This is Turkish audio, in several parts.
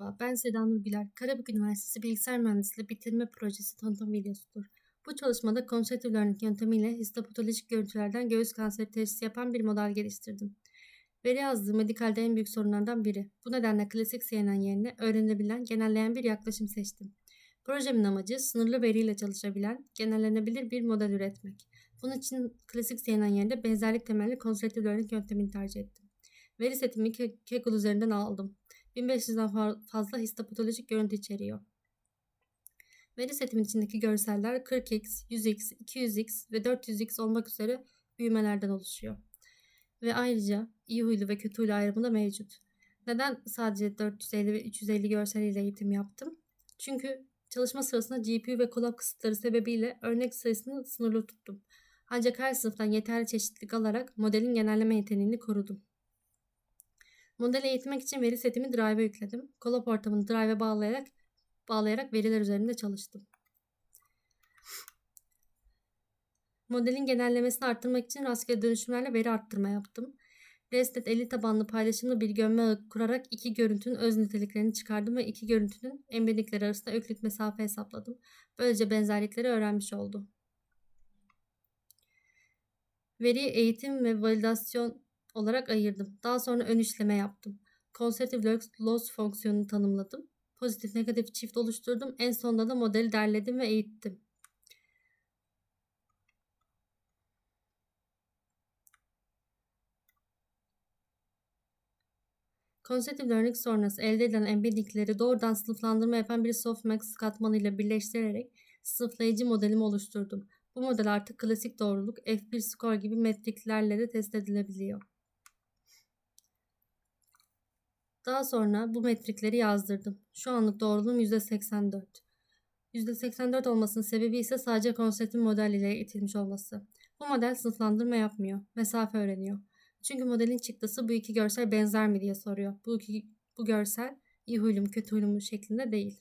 Merhaba, ben Seda Nur. Karabük Üniversitesi Bilgisayar Mühendisliği bitirme projesi tanıtım videosudur. Bu çalışmada Conceptual Learning yöntemiyle histopatolojik görüntülerden göğüs kanseri teşhisi yapan bir model geliştirdim. Veri yazdığı medikalde en büyük sorunlardan biri. Bu nedenle klasik CNN yerine öğrenilebilen, genelleyen bir yaklaşım seçtim. Projemin amacı sınırlı veriyle çalışabilen, genellenebilir bir model üretmek. Bunun için klasik CNN yerine benzerlik temelli Conceptual Learning yöntemini tercih ettim. Veri setimi Kaggle üzerinden aldım. 1500'den fazla histopatolojik görüntü içeriyor. Veri setimin içindeki görseller 40x, 100x, 200x ve 400x olmak üzere büyümelerden oluşuyor. Ve ayrıca iyi huylu ve kötü huylu ayrımı da mevcut. Neden sadece 450 ve 350 görsel ile eğitim yaptım? Çünkü çalışma sırasında GPU ve kolap kısıtları sebebiyle örnek sayısını sınırlı tuttum. Ancak her sınıftan yeterli çeşitlilik alarak modelin genelleme yeteneğini korudum. Modeli eğitmek için veri setimi Drive'a yükledim. Colab ortamını Drive'a bağlayarak bağlayarak veriler üzerinde çalıştım. Modelin genellemesini arttırmak için rastgele dönüşümlerle veri arttırma yaptım. ResNet 50 tabanlı paylaşımlı bir gömme ağı kurarak iki görüntünün öz niteliklerini çıkardım ve iki görüntünün embedikleri arasında öklit mesafe hesapladım. Böylece benzerlikleri öğrenmiş oldu. Veriyi eğitim ve validasyon olarak ayırdım. Daha sonra ön işleme yaptım. Consecutive loss fonksiyonunu tanımladım. Pozitif negatif çift oluşturdum. En sonunda da modeli derledim ve eğittim. Consecutive Learning sonrası elde edilen embeddingleri doğrudan sınıflandırma yapan bir softmax katmanı ile birleştirerek sınıflayıcı modelimi oluşturdum. Bu model artık klasik doğruluk, F1 score gibi metriklerle de test edilebiliyor. Daha sonra bu metrikleri yazdırdım. Şu anlık doğruluğum %84. %84 olmasının sebebi ise sadece konseptin model ile itilmiş olması. Bu model sınıflandırma yapmıyor, mesafe öğreniyor. Çünkü modelin çıktısı bu iki görsel benzer mi diye soruyor. Bu, iki, bu görsel iyi huylu mu kötü huylu mu şeklinde değil.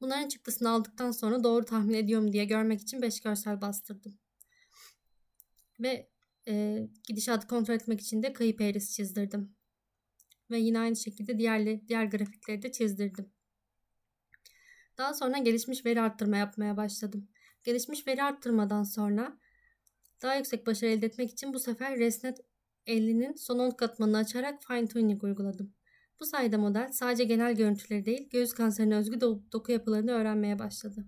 Bunların çıktısını aldıktan sonra doğru tahmin ediyor mu diye görmek için 5 görsel bastırdım. Ve e, gidişatı kontrol etmek için de kayıp eğrisi çizdirdim ve yine aynı şekilde diğer, diğer grafikleri de çizdirdim. Daha sonra gelişmiş veri arttırma yapmaya başladım. Gelişmiş veri arttırmadan sonra daha yüksek başarı elde etmek için bu sefer ResNet 50'nin son 10 katmanını açarak fine tuning uyguladım. Bu sayede model sadece genel görüntüleri değil, göğüs kanserine özgü doku yapılarını öğrenmeye başladı.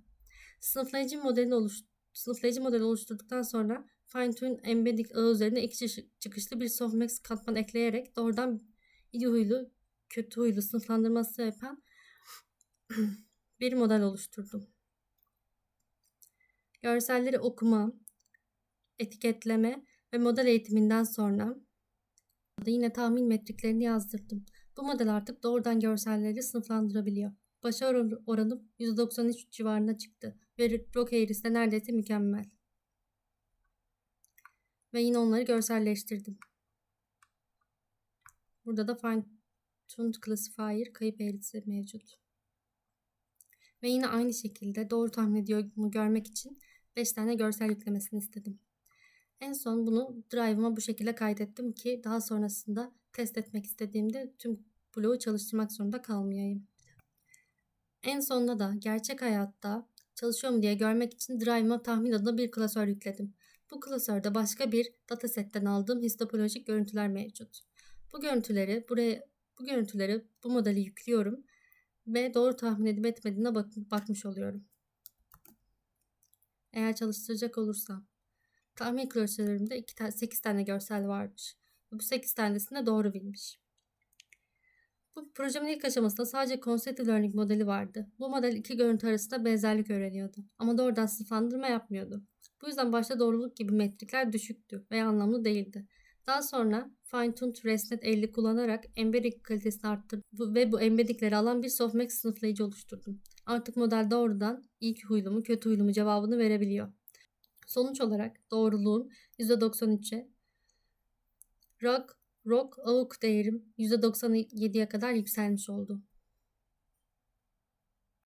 Sınıflayıcı modelini oluş sınıflayıcı modeli oluşturduktan sonra fine tune embedding ağı üzerine iki çıkışlı bir softmax katman ekleyerek doğrudan iyi huylu, kötü huylu sınıflandırması yapan bir model oluşturdum. Görselleri okuma, etiketleme ve model eğitiminden sonra yine tahmin metriklerini yazdırdım. Bu model artık doğrudan görselleri sınıflandırabiliyor. Başarı oranı %93 civarında çıktı ve Rock eğrisi de neredeyse mükemmel. Ve yine onları görselleştirdim. Burada da fine tuned classifier kayıp eğrisi mevcut. Ve yine aynı şekilde doğru tahmin ediyor mu görmek için 5 tane görsel yüklemesini istedim. En son bunu Drive'ıma bu şekilde kaydettim ki daha sonrasında test etmek istediğimde tüm bloğu çalıştırmak zorunda kalmayayım. En sonunda da gerçek hayatta çalışıyor mu diye görmek için Drive'ıma tahmin adına bir klasör yükledim. Bu klasörde başka bir datasetten aldığım histopolojik görüntüler mevcut. Bu görüntüleri buraya bu görüntüleri bu modeli yüklüyorum ve doğru tahmin edip etmediğine bak bakmış oluyorum. Eğer çalıştıracak olursam tahmin klasörlerimde 2 8 tane görsel varmış. Bu 8 tanesini doğru bilmiş. Bu projemin ilk aşamasında sadece Concept Learning modeli vardı. Bu model iki görüntü arasında benzerlik öğreniyordu ama doğrudan sınıflandırma yapmıyordu. Bu yüzden başta doğruluk gibi metrikler düşüktü veya anlamlı değildi. Daha sonra fine-tuned ResNet 50 kullanarak embedding kalitesini arttırdım ve bu embeddingleri alan bir softmax sınıflayıcı oluşturdum. Artık model doğrudan iyi huylu mu kötü huylu mu cevabını verebiliyor. Sonuç olarak doğruluğum %93'e, rock, rock, AUK değerim %97'ye kadar yükselmiş oldu.